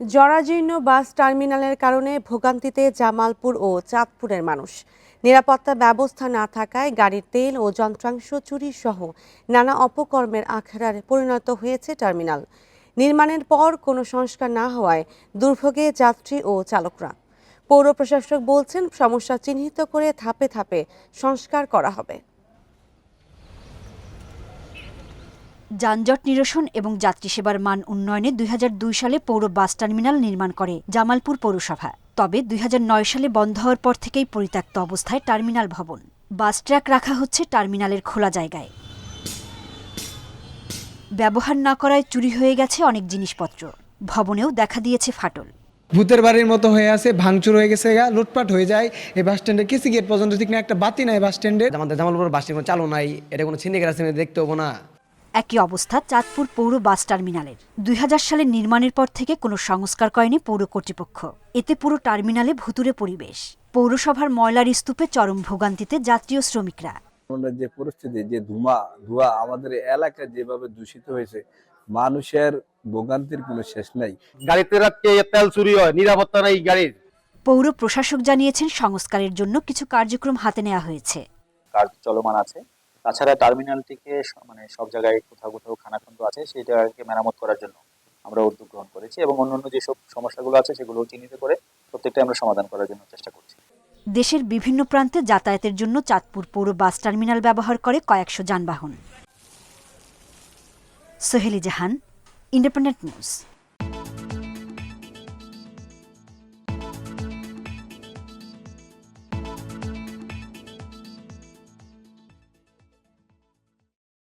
জরাজীর্ণ বাস টার্মিনালের কারণে ভোগান্তিতে জামালপুর ও চাঁদপুরের মানুষ। নিরাপত্তা ব্যবস্থা না থাকায় গাড়ির তেল ও যন্ত্রাংশ চুরি সহ নানা অপকর্মের আখড়ায় পরিণত হয়েছে টার্মিনাল। নির্মাণের পর কোনো সংস্কার না হওয়ায় দুর্ভোগে যাত্রী ও চালকরা। পৌর প্রশাসক বলছেন, সমস্যা চিহ্নিত করে ধাপে ধাপে সংস্কার করা হবে। যানজট নিরসন এবং যাত্রী সেবার মান উন্নয়নে দুই হাজার দুই সালে পৌর বাস টার্মিনাল নির্মাণ করে জামালপুর পৌরসভা। তবে দুই হাজার নয় সালে বন্ধ হওয়ার পর থেকেই পরিত্যক্ত অবস্থায় টার্মিনাল ভবন। বাস ট্র্যাক রাখা হচ্ছে টার্মিনালের খোলা জায়গায়। ব্যবহার না করায় চুরি হয়ে গেছে অনেক জিনিসপত্র। ভবনেও দেখা দিয়েছে ফাটল। ভূতের বাড়ির মতো হয়ে আছে ভাঙচুর হয়ে গেছে গা লুটপাট হয়ে যায়। এই বাস স্ট্যান্ডে কিসি গেট পর্যন্ত ঠিক না একটা বাতি নাই বাস স্ট্যান্ডে আমাদের জামালপুর বাস কোনো চালু নাই এটা কোনো সিন্ডিকেট আছে দেখতে হব না। একই অবস্থা চাঁদপুর পৌর বাস টার্মিনালের। দুই সালে নির্মাণের পর থেকে কোনো সংস্কার করেনি পৌর কর্তৃপক্ষ। এতে পুরো টার্মিনালে ভুতুরে পরিবেশ। পৌরসভার ময়লার স্তূপে চরম ভোগান্তিতে যাত্রী ও শ্রমিকরা যে পরিস্থিতি যে ধুমা ধোঁয়া আমাদের এলাকা যেভাবে দূষিত হয়েছে মানুষের ভোগান্তির কোনো শেষ নাই। গাড়িতে রাখতে তেল চুরি হয় নিরাপত্তা নাই গাড়ির। পৌর প্রশাসক জানিয়েছেন সংস্কারের জন্য কিছু কার্যক্রম হাতে নেওয়া হয়েছে। কাজ চলমান আছে। তাছাড়া টার্মিনালটিকে স- মানে সব জায়গায় কোথাও কোথাও খানাখন্দ আছে সেটাকে মেরামত করার জন্য আমরা উদ্যোগ গ্রহণ করেছি এবং অন্যান্য যেসব সমস্যাগুলো আছে সেগুলো চিহ্নিত করে প্রত্যেকটা আমরা সমাধান করার জন্য চেষ্টা করছি। দেশের বিভিন্ন প্রান্তে যাতায়াতের জন্য চাঁদপুর পৌর বাস টার্মিনাল ব্যবহার করে কয়েকশো যানবাহন। সোহেলি জাহান ইন্ডিপেন্ডেন্ট নিউজ